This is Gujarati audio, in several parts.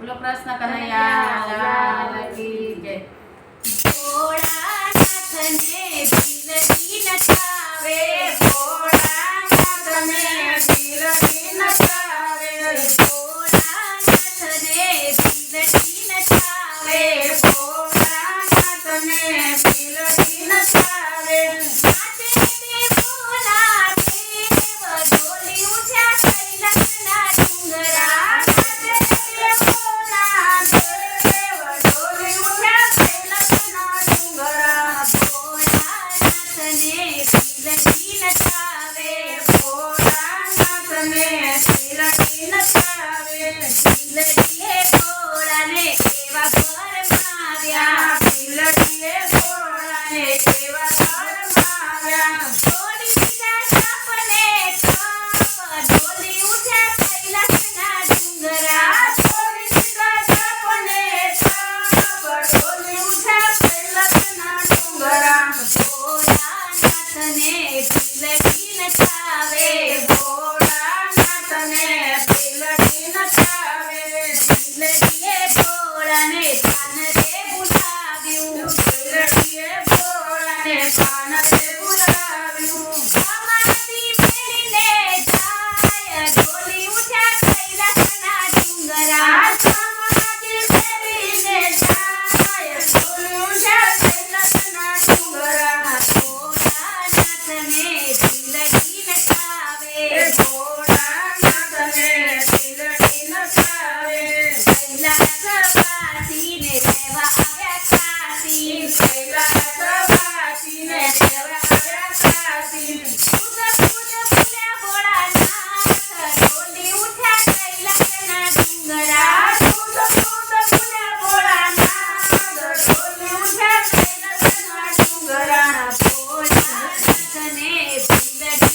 બોલો કૃષ્ણ કનૈયા લાલ કી જય ભોળાનાથને દિલ દિન ચાવે ભોળાનાથને દિલ દિન ચાવે ભોળાનાથને દિલ लगी है तोड़ने के वक्त ప్రాణదేవులాను પગે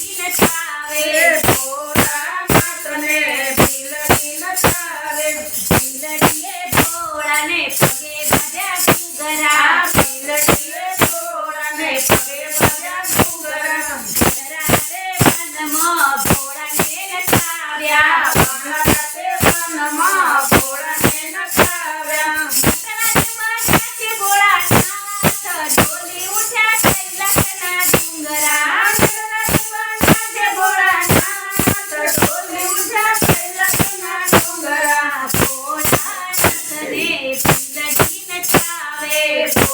Yay!